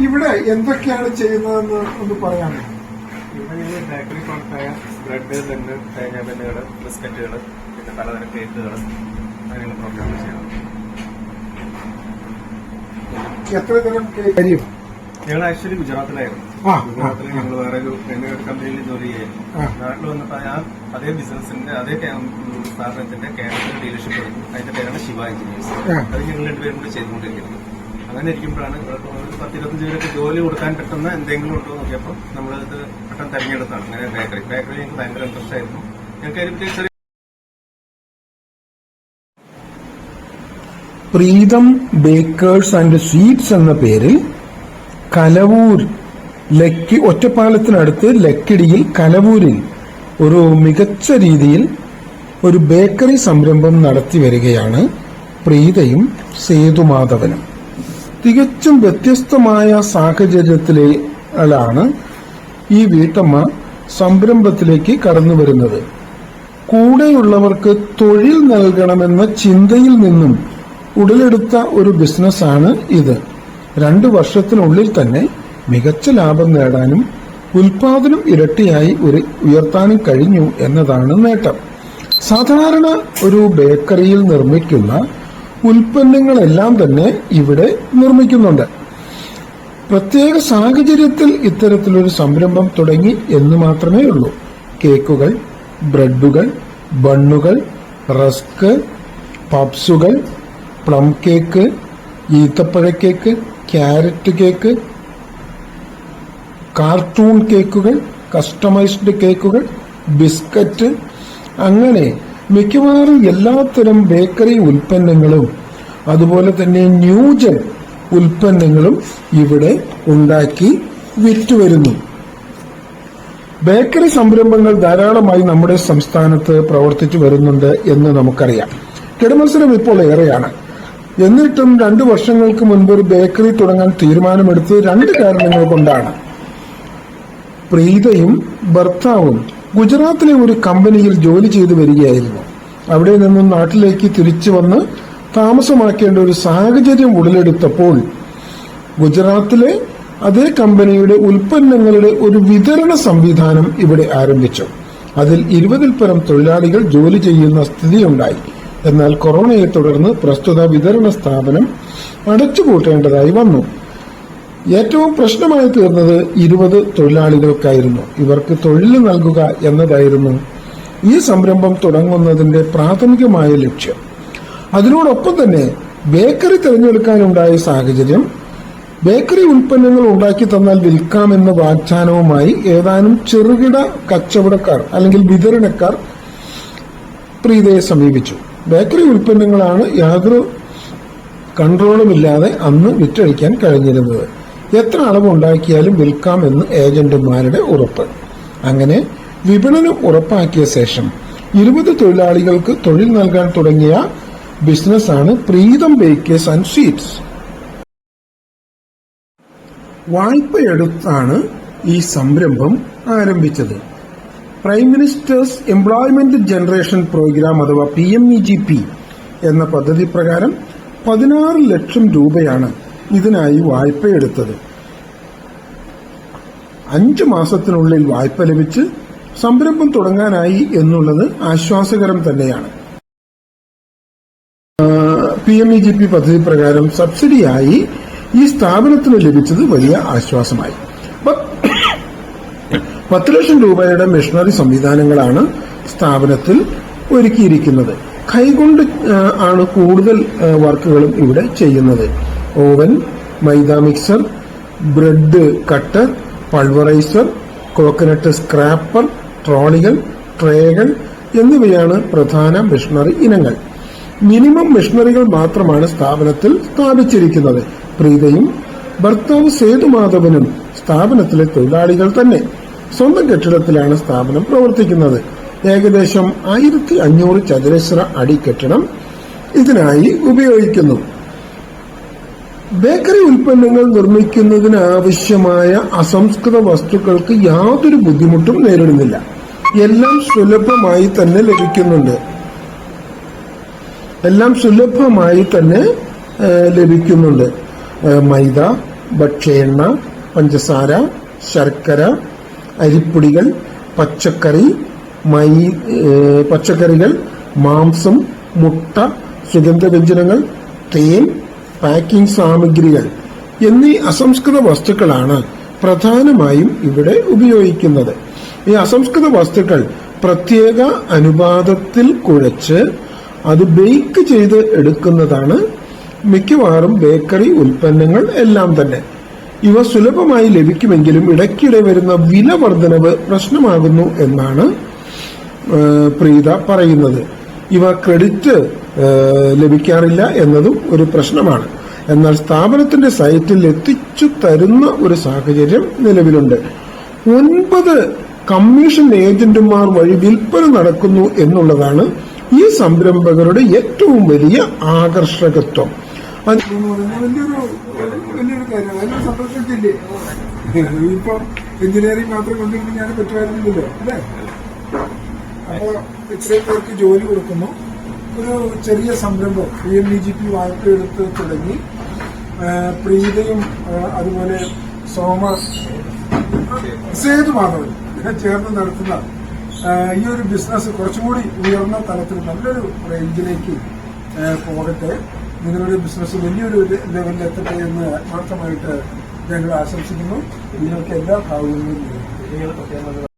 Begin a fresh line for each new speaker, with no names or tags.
ഇവിടെ എന്തൊക്കെയാണ് ചെയ്യുന്നതെന്ന് ഒന്ന് പറയാമോ?
ഇവിടെ ബേക്കറി പ്രോഡക്റ്റായ ബ്രെഡ് ബന്ന് തേങ്ങ ബന്നുകൾ ബിസ്ക്കറ്റുകൾ പിന്നെ പലതരം കേക്കുകൾ അങ്ങനെയുള്ള പ്രോഗ്രാം ചെയ്യണം.
എത്ര തരം കരിയും
ഞങ്ങൾ ആക്ച്വലി ഗുജറാത്തിലായിരുന്നു.
ആ,
ഗുജറാത്തിൽ ഞങ്ങൾ വേറെ ഒരു ഒരു കമ്പനിയിൽ ജോലി ചെയ്യായിരുന്നു
ആ.
നാട്ടിൽ വന്നപ്പോൾ ഞാൻ അതേ ബിസിനസിന്റെ അതേ സ്ഥാപനത്തിന്റെ കേരളത്തിൽ ഡീലർഷിപ്പ് അതിന്റെ പേരാണ് ശിവ എഞ്ചിനീയേഴ്സ്
ആ.
അത് ഞങ്ങൾ രണ്ടുപേരും കൂടി ചെയ്തുകൊണ്ടിരിക്കുന്നത് അങ്ങനെ ഇരിക്കുമ്പോഴാണ് പത്തിരുപത്തഞ്ച് പേരൊക്കെ ജോലി കൊടുക്കാൻ പറ്റുന്ന എന്തെങ്കിലും ഉണ്ടോ നോക്കിയപ്പോൾ നമ്മളത് പെട്ടെന്ന് തെരഞ്ഞെടുത്താണ് അങ്ങനെ ബേക്കറി ബേക്കറി ഞങ്ങൾക്ക് ഭയങ്കര ഇൻട്രസ്റ്റ് ആയിരുന്നു. ഞങ്ങൾക്ക് അതിനെ ചെറിയ
പ്രീതം ബേക്കേഴ്സ് ആൻഡ് സ്വീറ്റ്സ് എന്ന പേരിൽ കലവൂർ ലക്കി ഒറ്റപ്പാലത്തിനടുത്ത് ലക്കിടിയിൽ കലവൂരിൽ ഒരു മികച്ച രീതിയിൽ ഒരു ബേക്കറി സംരംഭം നടത്തി വരികയാണ് പ്രീതയും സേതുമാധവനും. തികച്ചും വ്യത്യസ്തമായ സാഹചര്യത്തിലാണ് ഈ വീട്ടമ്മ സംരംഭത്തിലേക്ക് കടന്നു വരുന്നത്. കൂടെയുള്ളവർക്ക് തൊഴിൽ നൽകണമെന്ന ചിന്തയിൽ നിന്നും ഉടലെടുത്ത ഒരു ബിസിനസ്സാണ് ഇത്. രണ്ടു വർഷത്തിനുള്ളിൽ തന്നെ മികച്ച ലാഭം നേടാനും ഉൽപാദനം ഇരട്ടിയായി ഒരു ഉയർത്താനും കഴിഞ്ഞു എന്നതാണ് നേട്ടം. സാധാരണ ഒരു ബേക്കറിയിൽ നിർമ്മിക്കുന്ന ഉൽപ്പന്നങ്ങളെല്ലാം തന്നെ ഇവിടെ നിർമ്മിക്കുന്നുണ്ട്. പ്രത്യേക സാഹചര്യത്തിൽ ഇത്തരത്തിലൊരു സംരംഭം തുടങ്ങി എന്ന് മാത്രമേ ഉള്ളൂ. കേക്കുകൾ ബ്രെഡുകൾ ബണ്ണുകൾ റസ്ക് പപ്സുകൾ പ്ലം കേക്ക് ഈത്തപ്പഴ കേക്ക് ക്യാരറ്റ് കേക്ക് കാർട്ടൂൺ കേക്കുകൾ കസ്റ്റമൈസ്ഡ് കേക്കുകൾ ബിസ്ക്കറ്റ് അങ്ങനെ മിക്കവാറും എല്ലാത്തരം ബേക്കറി ഉൽപ്പന്നങ്ങളും അതുപോലെ തന്നെ ന്യൂജൻ ഉൽപ്പന്നങ്ങളും ഇവിടെ ഉണ്ടാക്കി വിറ്റുവരുന്നു ബേക്കറി സംരംഭങ്ങൾ ധാരാളമായി നമ്മുടെ സംസ്ഥാനത്ത് പ്രവർത്തിച്ചു വരുന്നുണ്ട് എന്ന് നമുക്കറിയാം. കിടമത്സരം ഇപ്പോൾ ഏറെയാണ്. എന്നിട്ടും രണ്ടു വർഷങ്ങൾക്ക് മുൻപ് ഒരു ബേക്കറി തുടങ്ങാൻ തീരുമാനമെടുത്തത് രണ്ട് കാരണങ്ങൾ കൊണ്ടാണ്. പ്രീതയും ഭർത്താവും ഗുജറാത്തിലെ ഒരു കമ്പനിയിൽ ജോലി ചെയ്തു വരികയായിരുന്നു. അവിടെ നിന്നും നാട്ടിലേക്ക് തിരിച്ചു വന്ന് താമസമാക്കേണ്ട ഒരു സാഹചര്യം ഉടലെടുത്തപ്പോൾ ഗുജറാത്തിലെ അതേ കമ്പനിയുടെ ഉൽപ്പന്നങ്ങളുടെ ഒരു വിതരണ സംവിധാനം ഇവിടെ ആരംഭിച്ചു. അതിൽ ഇരുപതിൽ പരം തൊഴിലാളികൾ ജോലി ചെയ്യുന്ന സ്ഥിതിയുണ്ടായി. എന്നാൽ കൊറോണയെ തുടർന്ന് പ്രസ്തുത വിതരണ സ്ഥാപനം അടച്ചുപൂട്ടേണ്ടതായി വന്നു. ഏറ്റവും പ്രശ്നമായി തീർന്നത് ഇരുപത് തൊഴിലാളികൾക്കായിരുന്നു. ഇവർക്ക് തൊഴിൽ നൽകുക എന്നതായിരുന്നു ഈ സംരംഭം തുടങ്ങുന്നതിന്റെ പ്രാഥമികമായ ലക്ഷ്യം. അതിനോടൊപ്പം തന്നെ ബേക്കറി തിരഞ്ഞെടുക്കാനുണ്ടായ സാഹചര്യം ബേക്കറി ഉൽപ്പന്നങ്ങൾ ഉണ്ടാക്കി തന്നാൽ വിൽക്കാമെന്ന വാഗ്ദാനവുമായി ഏതാനും ചെറുകിട കച്ചവടക്കാർ അല്ലെങ്കിൽ വിതരണക്കാർ പ്രീതയെ സമീപിച്ചു. ബേക്കറി ഉൽപ്പന്നങ്ങളാണ് യാതൊരു കൺട്രോളുമില്ലാതെ അന്ന് വിറ്റഴിക്കാൻ കഴിഞ്ഞിരുന്നത്. എത്ര അളവ് ഉണ്ടാക്കിയാലും വിൽക്കാമെന്ന് ഏജന്റുമാരുടെ ഉറപ്പ്. അങ്ങനെ വിപണനം ഉറപ്പാക്കിയ ശേഷം ഇരുപത് തൊഴിലാളികൾക്ക് തൊഴിൽ നൽകാൻ തുടങ്ങിയ ബിസിനസ്സാണ് പ്രീതം ബേക്കേഴ്സ് ആൻഡ് സ്വീറ്റ്സ്. വായ്പയെടുത്താണ് ഈ സംരംഭം ആരംഭിച്ചത്. Prime ministers employment generation programme അഥവാ P M E G P എന്ന പദ്ധതി പ്രകാരം പതിനാറ് ലക്ഷം രൂപയാണ് ഇതിനായി വായ്പയെടുത്തത് അഞ്ചു മാസത്തിനുള്ളിൽ വായ്പ ലഭിച്ച് സംരംഭം തുടങ്ങാനായി എന്നുള്ളത് ആശ്വാസകരം തന്നെയാണ്. P M E G P പദ്ധതി പ്രകാരം സബ്സിഡിയായി ഈ സ്ഥാപനത്തിന് ലഭിച്ചത് വലിയ ആശ്വാസമായി. പത്ത് ലക്ഷം രൂപയുടെ മെഷീനറി സംവിധാനങ്ങളാണ് സ്ഥാപനത്തിൽ ഒരുക്കിയിരിക്കുന്നത്. കൈകൊണ്ട് ആണ് കൂടുതൽ വർക്കുകളും ഇവിടെ ചെയ്യുന്നത്. ഓവൻ മൈദ mixer bread cutter pulveriser coconut scraper ട്രോളികൾ ട്രേകൾ എന്നിവയാണ് പ്രധാന മിഷണറി ഇനങ്ങൾ. മിനിമം മിഷണറികൾ മാത്രമാണ് സ്ഥാപനത്തിൽ സ്ഥാപിച്ചിരിക്കുന്നത്. പ്രീതയും ഭർത്താവ് സേതുമാധവനും സ്ഥാപനത്തിലെ തൊഴിലാളികൾ തന്നെ സ്വന്തം കെട്ടിടത്തിലാണ് സ്ഥാപനം പ്രവർത്തിക്കുന്നത്. ഏകദേശം ആയിരത്തി അഞ്ഞൂറ് ചതുരശ്ര അടി കെട്ടിടം ഇതിനായി ഉപയോഗിക്കുന്നു. ബേക്കറി ഉൽപ്പന്നങ്ങൾ നിർമ്മിക്കുന്നതിന് ആവശ്യമായ അസംസ്കൃത വസ്തുക്കൾക്ക് യാതൊരു ബുദ്ധിമുട്ടും നേരിടുന്നില്ല. എല്ലാം സുലഭമായി തന്നെ ലഭിക്കുന്നുണ്ട്. എല്ലാം സുലഭമായി തന്നെ ലഭിക്കുന്നുണ്ട്. മൈദ ഭക്ഷ്യണ്ണ പഞ്ചസാര ശർക്കര അരിപ്പൊടികൾ പച്ചക്കറി മൈ പച്ചക്കറികൾ മാംസം മുട്ട സുഗന്ധവ്യഞ്ജനങ്ങൾ തേൻ പാക്കിംഗ് സാമഗ്രികൾ എന്നീ അസംസ്കൃത വസ്തുക്കളാണ് പ്രധാനമായും ഇവിടെ ഉപയോഗിക്കുന്നത്. ഈ അസംസ്കൃത വസ്തുക്കൾ പ്രത്യേക അനുപാതത്തിൽ കുഴച്ച് അത് ബേക്ക് ചെയ്ത് എടുക്കുന്നതാണ് മിക്കവാറും ബേക്കറി ഉൽപ്പന്നങ്ങൾ എല്ലാം തന്നെ. ഇവ സുലഭമായി ലഭിക്കുമെങ്കിലും ഇടയ്ക്കിടെ വരുന്ന വില വർധനവ് പ്രശ്നമാകുന്നു എന്നാണ് പ്രീത പറയുന്നത്. ഇവ ക്രെഡിറ്റ് ലഭിക്കാറില്ല എന്നതും ഒരു പ്രശ്നമാണ്. എന്നാൽ സ്ഥാപനത്തിന്റെ സൈറ്റിൽ എത്തിച്ചു തരുന്ന ഒരു സാഹചര്യം നിലവിലുണ്ട്. ഒൻപത് കമ്മീഷൻ ഏജന്റുമാർ വഴി വിൽപ്പന നടക്കുന്നു എന്നുള്ളതാണ് ഈ സംരംഭകരുടെ ഏറ്റവും വലിയ ആകർഷകത്വം.
കാര്യം. ഇപ്പൊ എഞ്ചിനീയറിംഗ് മാത്രം കൊണ്ടിരിക്കുന്ന ഞാൻ പറ്റുമായിരുന്നില്ലല്ലോ അല്ലേ? അപ്പോ ഇത്രയും പേർക്ക് ജോലി കൊടുക്കുന്നു. ഒരു ചെറിയ സംരംഭം P M E G P വായ്പ എടുത്ത് തുടങ്ങി പ്രീതയും അതുപോലെ സോമ സേതുമാധവൻ ഇതിനെ ചേർന്ന് നടത്തുന്ന ഈ ഒരു ബിസിനസ് കുറച്ചും കൂടി ഉയർന്ന തലത്തിൽ നല്ലൊരു റേഞ്ചിലേക്ക് പോകട്ടെ. നിങ്ങളുടെ ബിസിനസ് വലിയൊരു ലെവലിൽ എത്തട്ടെ എന്ന് ആത്മാർത്ഥമായിട്ട് ഞങ്ങൾ ആശംസിക്കുന്നു. നിങ്ങൾക്ക് എല്ലാ
പ്രത്യേകം